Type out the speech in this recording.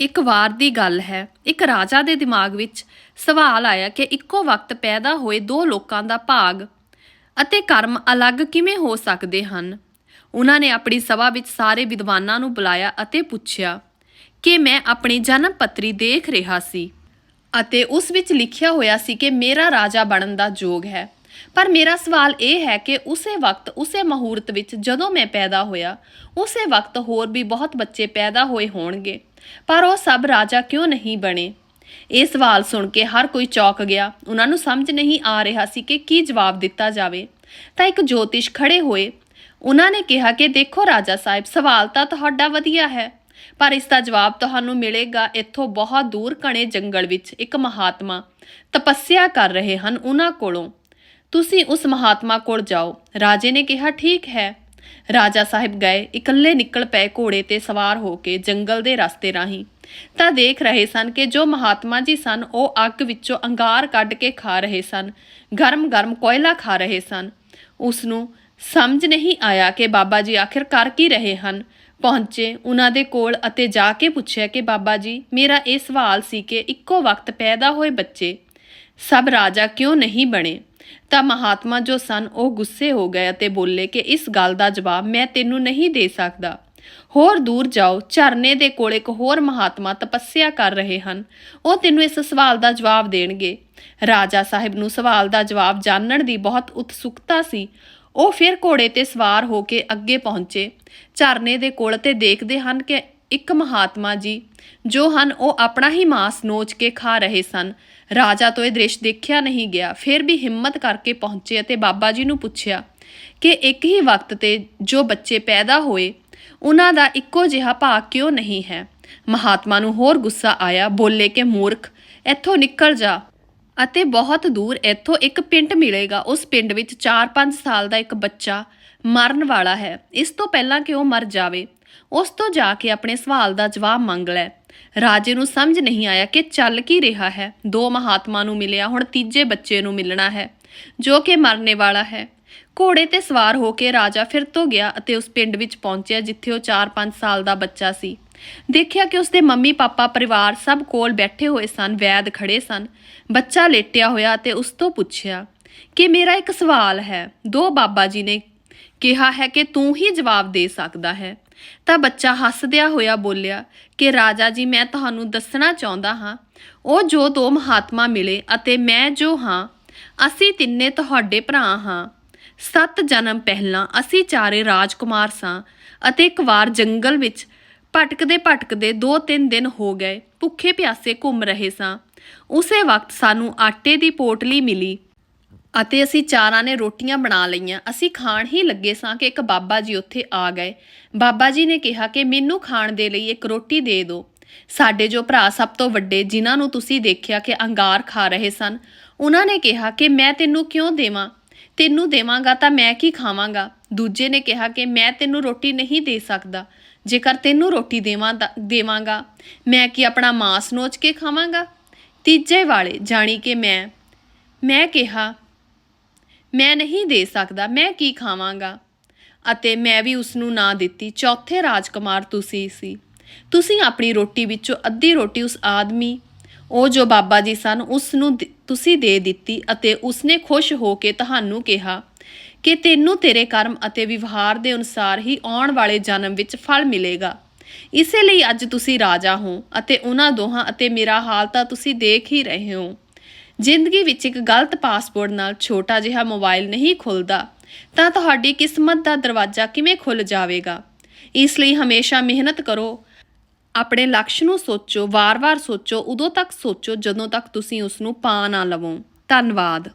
ਇੱਕ ਵਾਰ ਦੀ ਗੱਲ ਹੈ। ਇੱਕ ਰਾਜਾ ਦੇ ਦਿਮਾਗ ਵਿੱਚ ਸਵਾਲ ਆਇਆ ਕਿ ਇੱਕੋ ਵਕਤ ਪੈਦਾ ਹੋਏ ਦੋ ਲੋਕਾਂ ਦਾ ਭਾਗ ਅਤੇ ਕਰਮ ਅਲੱਗ ਕਿਵੇਂ ਹੋ ਸਕਦੇ ਹਨ। ਉਹਨਾਂ ਨੇ ਆਪਣੀ ਸਭਾ ਵਿੱਚ ਸਾਰੇ ਵਿਦਵਾਨਾਂ ਨੂੰ ਬੁਲਾਇਆ ਅਤੇ ਪੁੱਛਿਆ ਕਿ ਮੈਂ ਆਪਣੀ ਜਨਮ ਪੱਤਰੀ ਦੇਖ ਰਿਹਾ ਸੀ ਅਤੇ ਉਸ ਵਿੱਚ ਲਿਖਿਆ ਹੋਇਆ ਸੀ ਕਿ ਮੇਰਾ ਰਾਜਾ ਬਣਨ ਦਾ ਯੋਗ ਹੈ। ਪਰ ਮੇਰਾ ਸਵਾਲ ਇਹ ਹੈ ਕਿ ਉਸੇ ਵਕਤ, ਉਸੇ ਮਹੂਰਤ ਵਿੱਚ ਜਦੋਂ ਮੈਂ ਪੈਦਾ ਹੋਇਆ, ਉਸੇ ਵਕਤ ਹੋਰ ਵੀ ਬਹੁਤ ਬੱਚੇ ਪੈਦਾ ਹੋਏ ਹੋਣਗੇ। ਪਰ ਉਹ ਸਭ ਰਾਜਾ ਕਿਉਂ ਨਹੀਂ ਬਣੇ? ਇਹ ਸਵਾਲ ਸੁਣ ਕੇ ਹਰ ਕੋਈ ਚੌਕ ਗਿਆ। ਉਹਨਾਂ ਨੂੰ ਸਮਝ ਨਹੀਂ ਆ ਰਿਹਾ ਸੀ ਕਿ ਕੀ ਜਵਾਬ ਦਿੱਤਾ ਜਾਵੇ। ਤਾਂ ਇੱਕ ਜੋਤਿਸ਼ ਖੜੇ ਹੋਏ। ਉਹਨਾਂ ਨੇ ਕਿਹਾ ਕਿ ਦੇਖੋ ਰਾਜਾ ਸਾਹਿਬ, ਸਵਾਲ ਤਾਂ ਤੁਹਾਡਾ ਵਧੀਆ ਹੈ, ਪਰ ਇਸ ਦਾ ਜਵਾਬ ਤੁਹਾਨੂੰ ਮਿਲੇਗਾ ਇੱਥੋਂ ਬਹੁਤ ਦੂਰ ਕਣੇ ਜੰਗਲ ਵਿੱਚ ਇੱਕ ਮਹਾਤਮਾ ਤਪੱਸਿਆ ਕਰ ਰਹੇ ਹਨ ਉਹਨਾਂ ਕੋਲੋਂ। ਤੁਸੀਂ ਉਸ ਮਹਾਤਮਾ ਕੋਲ ਜਾਓ। ਰਾਜੇ ਨੇ ਕਿਹਾ, ਠੀਕ ਹੈ। ਰਾਜਾ ਸਾਹਿਬ ਗਏ, ਇਕੱਲੇ ਨਿਕਲ ਪਏ ਘੋੜੇ ਤੇ ਸਵਾਰ ਹੋ ਕੇ ਜੰਗਲ ਦੇ ਰਸਤੇ ਰਾਹੀਂ। ਤਾਂ ਦੇਖ ਰਹੇ ਸਨ ਕਿ ਜੋ ਮਹਾਤਮਾ ਜੀ ਸਨ, ਉਹ ਅੱਗ ਵਿੱਚੋਂ ਅੰਗਾਰ ਕੱਢ ਕੇ ਖਾ ਰਹੇ ਸਨ, ਗਰਮ-ਗਰਮ ਕੋਇਲਾ ਖਾ ਰਹੇ ਸਨ। ਉਸ ਨੂੰ ਸਮਝ ਨਹੀਂ ਆਇਆ ਕਿ ਬਾਬਾ ਜੀ ਆਖਿਰ ਕਰ ਕੀ ਰਹੇ ਹਨ। ਪਹੁੰਚੇ ਉਹਨਾਂ ਦੇ ਕੋਲ ਅਤੇ ਜਾ ਕੇ ਪੁੱਛਿਆ ਕਿ, ਬਾਬਾ ਜੀ, ਮੇਰਾ ਇਹ ਸਵਾਲ ਸੀ ਕਿ ਇੱਕੋ ਵਕਤ ਪੈਦਾ ਹੋਏ ਬੱਚੇ, ਸਭ ਰਾਜਾ ਕਿਉਂ ਨਹੀਂ ਬਣੇ? ਤਾਂ ਮਹਾਤਮਾ ਜੋ ਸਨ, ਉਹ ਗੁੱਸੇ ਹੋ ਗਏ ਅਤੇ ਬੋਲੇ ਕਿ ਇਸ ਗੱਲ ਦਾ ਜਵਾਬ ਮੈਂ ਤੈਨੂੰ ਨਹੀਂ ਦੇ ਸਕਦਾ। ਹੋਰ ਦੂਰ ਜਾਓ, ਝਰਨੇ ਦੇ ਕੋਲ ਇੱਕ ਹੋਰ ਮਹਾਤਮਾ ਤਪੱਸਿਆ ਕਰ ਰਹੇ ਹਨ। ਉਹ ਤੈਨੂੰ ਇਸ ਸਵਾਲ ਦਾ ਜਵਾਬ ਦੇਣਗੇ। ਰਾਜਾ ਸਾਹਿਬ ਨੂੰ ਸਵਾਲ ਦਾ ਜਵਾਬ ਜਾਣਨ ਦੀ ਬਹੁਤ ਉਤਸੁਕਤਾ ਸੀ। ਉਹ ਫਿਰ ਘੋੜੇ ਤੇ ਸਵਾਰ ਹੋ ਕੇ ਅੱਗੇ ਪਹੁੰਚੇ। ਝਰਨੇ ਦੇ ਕੋਲ ਤੇ ਦੇਖਦੇ ਹਨ ਕਿ ਇੱਕ ਮਹਾਤਮਾ ਜੀ, ਜੋ ਹਨ ਉਹ ਆਪਣਾ ਹੀ ਮਾਸ ਨੋਚ ਕੇ ਖਾ ਰਹੇ ਸਨ। ਰਾਜਾ ਤੋਂ ਇਹ ਦ੍ਰਿਸ਼ ਦੇਖਿਆ ਨਹੀਂ ਗਿਆ, ਫਿਰ ਵੀ ਹਿੰਮਤ ਕਰਕੇ ਪਹੁੰਚੇ ਅਤੇ ਬਾਬਾ ਜੀ ਨੂੰ ਪੁੱਛਿਆ ਕਿ ਇੱਕ ਹੀ ਵਕਤ ਤੇ ਜੋ ਬੱਚੇ ਪੈਦਾ ਹੋਏ, ਉਹਨਾਂ ਦਾ ਇੱਕੋ ਜਿਹਾ ਭਾਗ ਕਿਉਂ ਨਹੀਂ ਹੈ? ਮਹਾਤਮਾ ਨੂੰ ਹੋਰ ਗੁੱਸਾ ਆਇਆ, ਬੋਲੇ ਕਿ ਮੂਰਖ, ਇੱਥੋਂ ਨਿਕਲ ਜਾ ਅਤੇ ਬਹੁਤ ਦੂਰ ਇੱਥੋਂ ਇੱਕ ਪਿੰਡ ਮਿਲੇਗਾ, ਉਸ ਪਿੰਡ ਵਿੱਚ 4-5 ਸਾਲ ਦਾ ਇੱਕ ਬੱਚਾ ਮਰਨ ਵਾਲਾ ਹੈ। ਇਸ ਤੋਂ ਪਹਿਲਾਂ ਕਿ ਉਹ ਮਰ ਜਾਵੇ ਉਸ ਤੋਂ ਜਾ ਕੇ ਆਪਣੇ ਸਵਾਲ ਦਾ ਜਵਾਬ ਮੰਗ ਲੈ। ਰਾਜੇ ਨੂੰ ਸਮਝ ਨਹੀਂ ਆਇਆ ਕਿ ਚੱਲ ਕੀ ਰਿਹਾ ਹੈ। ਦੋ ਮਹਾਤਮਾ ਨੂੰ ਮਿਲਿਆ, ਹੁਣ ਤੀਜੇ ਬੱਚੇ ਨੂੰ ਮਿਲਣਾ ਹੈ, ਜੋ ਕਿ ਮਰਨੇ ਵਾਲਾ ਹੈ। ਘੋੜੇ ਤੇ ਸਵਾਰ ਹੋ ਕੇ ਰਾਜਾ ਫਿਰ ਤੋਂ ਗਿਆ ਅਤੇ ਉਸ ਪਿੰਡ ਵਿੱਚ ਪਹੁੰਚਿਆ, ਜਿੱਥੇ ਉਹ 4-5 ਸਾਲ ਦਾ ਬੱਚਾ ਸੀ। ਦੇਖਿਆ ਕਿ ਉਸਦੇ ਮੰਮੀ, ਪਾਪਾ, ਪਰਿਵਾਰ ਸਭ ਕੋਲ ਬੈਠੇ ਹੋਏ ਸਨ, ਵੈਦ ਖੜੇ ਸਨ। ਬੱਚਾ ਲੇਟਿਆ ਹੋਇਆ ਤੇ ਉਸ ਤੋਂ ਪੁੱਛਿਆ, ਕਿ ਮੇਰਾ ਇੱਕ ਸਵਾਲ ਹੈ? ਦੋ ਬਾਬਾ ਜੀ ਨੇ ਕਿਹਾ ਹੈ ਕਿ ਤੂੰ ਹੀ ਜਵਾਬ ਦੇ ਸਕਦਾ ਹੈ। ਤਾਂ ਬੱਚਾ ਹੱਸਦਿਆਂ ਹੋਇਆ ਬੋਲਿਆ ਕਿ, ਰਾਜਾ ਜੀ, ਮੈਂ ਤੁਹਾਨੂੰ ਦੱਸਣਾ ਚਾਹੁੰਦਾ ਹਾਂ। ਉਹ ਜੋ ਦੋ ਮਹਾਤਮਾ ਮਿਲੇ ਅਤੇ ਮੈਂ ਜੋ ਹਾਂ, ਅਸੀਂ ਤਿੰਨੇ ਤੁਹਾਡੇ ਭਰਾ ਹਾਂ। ਸੱਤ ਜਨਮ ਪਹਿਲਾਂ ਅਸੀਂ ਚਾਰੇ ਰਾਜਕੁਮਾਰ ਸਾਂ ਅਤੇ ਇੱਕ ਵਾਰ ਜੰਗਲ ਵਿੱਚ ਭਟਕਦੇ ਭਟਕਦੇ ਦੋ ਤਿੰਨ ਦਿਨ ਹੋ ਗਏ, ਭੁੱਖੇ ਪਿਆਸੇ ਘੁੰਮ ਰਹੇ ਸਾਂ। ਉਸੇ ਵਕਤ ਸਾਨੂੰ ਆਟੇ ਦੀ ਪੋਟਲੀ ਮਿਲੀ। ਅਤੇ ਅਸੀਂ ਚਾਰਾਂ ਨੇ ਰੋਟੀਆਂ ਬਣਾ ਲਈਆਂ। ਅਸੀਂ ਖਾਣ ਹੀ ਲੱਗੇ ਸਾਂ ਕਿ ਇੱਕ ਬਾਬਾ ਜੀ ਉੱਥੇ ਆ ਗਏ। ਬਾਬਾ ਜੀ ਨੇ ਕਿਹਾ ਕਿ ਮੈਨੂੰ ਖਾਣ ਦੇ ਲਈ ਇੱਕ ਰੋਟੀ ਦੇ ਦਿਓ ਸਾਡੇ ਜੋ ਭਰਾ ਸਭ ਤੋਂ ਵੱਡੇ, ਜਿਨ੍ਹਾਂ ਨੂੰ ਤੁਸੀਂ ਦੇਖਿਆ ਕਿ ਅੰਗਾਰ ਖਾ ਰਹੇ ਸਨ, ਉਹਨਾਂ ਨੇ ਕਿਹਾ ਕਿ ਮੈਂ ਤੈਨੂੰ ਕਿਉਂ ਦੇਵਾਂ? ਤੈਨੂੰ ਦੇਵਾਂਗਾ ਤਾਂ ਮੈਂ ਕੀ ਖਾਵਾਂਗਾ? ਦੂਜੇ ਨੇ ਕਿਹਾ ਕਿ ਮੈਂ ਤੈਨੂੰ ਰੋਟੀ ਨਹੀਂ ਦੇ ਸਕਦਾ। ਜੇਕਰ ਤੈਨੂੰ ਰੋਟੀ ਦੇਵਾਂ ਤਾਂ- ਦੇਵਾਂਗਾ। ਮੈਂ ਕੀ ਆਪਣਾ ਮਾਸ ਨੋਚ ਕੇ ਖਾਵਾਂਗਾ? ਤੀਜੇ ਵਾਲੇ ਜਾਣੀ ਕਿ ਮੈਂ ਮੈਂ ਕਿਹਾ ਮੈਂ ਨਹੀਂ ਦੇ ਸਕਦਾ, ਮੈਂ ਕੀ ਖਾਵਾਂਗਾ? ਅਤੇ ਮੈਂ ਵੀ ਉਸ ਨੂੰ ਨਾ ਦਿੱਤੀ। ਚੌਥੇ ਰਾਜਕੁਮਾਰ ਤੁਸੀਂ ਸੀ। ਤੁਸੀਂ ਆਪਣੀ ਰੋਟੀ ਵਿੱਚੋਂ ਅੱਧੀ ਰੋਟੀ ਉਸ ਆਦਮੀ, ਉਹ ਜੋ ਬਾਬਾ ਜੀ ਸਨ ਉਸ ਨੂੰ ਤੁਸੀਂ ਦੇ ਦਿੱਤੀ ਅਤੇ ਉਸਨੇ ਖੁਸ਼ ਹੋ ਕੇ ਤੁਹਾਨੂੰ ਕਿਹਾ ਕਿ ਤੈਨੂੰ ਤੇਰੇ ਕਰਮ ਅਤੇ ਵਿਵਹਾਰ ਦੇ ਅਨੁਸਾਰ ਹੀ ਆਉਣ ਵਾਲੇ ਜਨਮ ਵਿੱਚ ਫਲ ਮਿਲੇਗਾ। ਇਸੇ ਲਈ ਅੱਜ ਤੁਸੀਂ ਰਾਜਾ ਹੋ ਅਤੇ ਉਹਨਾਂ ਦੋਹਾਂ ਅਤੇ ਮੇਰਾ ਹਾਲ ਤਾਂ ਤੁਸੀਂ ਦੇਖ ਹੀ ਰਹੇ ਹੋ। ਜ਼ਿੰਦਗੀ ਵਿੱਚ ਇੱਕ ਗਲਤ ਪਾਸਪੋਰਟ ਨਾਲ ਛੋਟਾ ਜਿਹਾ ਮੋਬਾਈਲ ਨਹੀਂ ਖੁੱਲਦਾ, ਤਾਂ ਤੁਹਾਡੀ ਕਿਸਮਤ ਦਾ ਦਰਵਾਜ਼ਾ ਕਿਵੇਂ ਖੁੱਲ ਜਾਵੇਗਾ? ਇਸ ਲਈ ਹਮੇਸ਼ਾ ਮਿਹਨਤ ਕਰੋ। ਆਪਣੇ ਲਕਸ਼ ਨੂੰ ਸੋਚੋ, ਵਾਰ-ਵਾਰ ਸੋਚੋ, ਉਦੋਂ ਤੱਕ ਸੋਚੋ ਜਦੋਂ ਤੱਕ ਤੁਸੀਂ ਉਸ ਨੂੰ ਪਾ ਨਾ ਲਵੋ। ਧੰਨਵਾਦ।